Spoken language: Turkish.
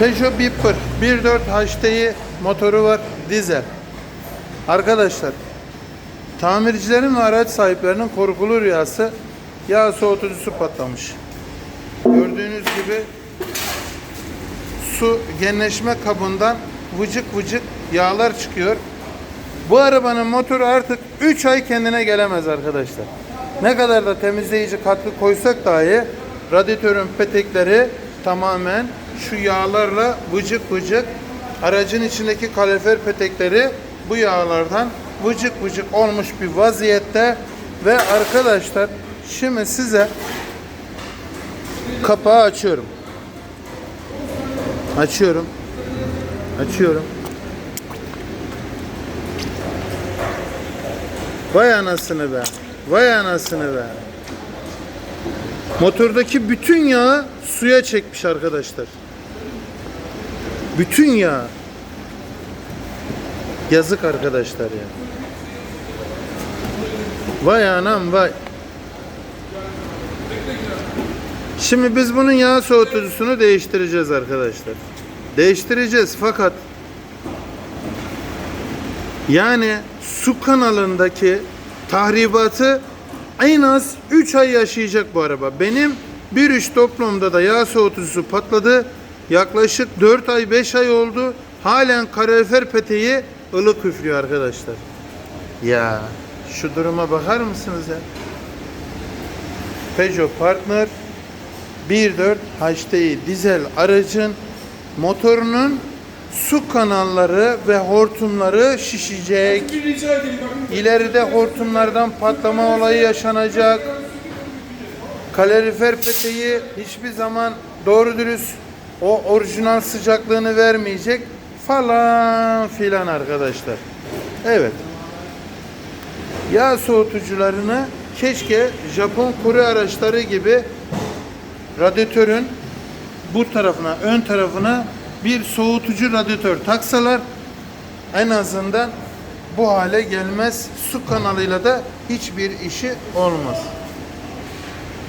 Peugeot Bipper 1.4 HDI motoru var dizel. Arkadaşlar tamircilerin ve araç sahiplerinin korkulu rüyası yağ soğutucusu patlamış. Gördüğünüz gibi su genleşme kabından vıcık vıcık yağlar çıkıyor. Bu arabanın motoru artık 3 ay kendine gelemez arkadaşlar. Ne kadar da temizleyici katkı koysak dahi radyatörün petekleri tamamen şu yağlarla vıcık vıcık aracın içindeki kalorifer petekleri bu yağlardan vıcık vıcık olmuş bir vaziyette ve arkadaşlar şimdi size kapağı açıyorum. Açıyorum. Açıyorum. Vay anasını be. Vay anasını be. Motordaki bütün yağı suya çekmiş arkadaşlar. Bütün yağ. Yazık arkadaşlar ya. Vay anam vay. Şimdi biz bunun yağ soğutucusunu değiştireceğiz arkadaşlar. Değiştireceğiz fakat yani su kanalındaki tahribatı en az 3 ay yaşayacak bu araba. Benim bir üç toplumda da yağ soğutucusu patladı. Yaklaşık 4 ay 5 ay oldu. Halen kalorifer peteği ılık üflüyor arkadaşlar. Ya şu duruma bakar mısınız ya? Peugeot Partner 1.4 HDI dizel aracın motorunun su kanalları ve hortumları şişecek. İleride hortumlardan patlama olayı yaşanacak. Kalorifer peteği hiçbir zaman doğru dürüst o orijinal sıcaklığını vermeyecek falan filan arkadaşlar. Evet. Yağ soğutucularını keşke Japon kuru araçları gibi radyatörün bu tarafına, ön tarafına bir soğutucu radyatör taksalar en azından bu hale gelmez. Su kanalıyla da hiçbir işi olmaz.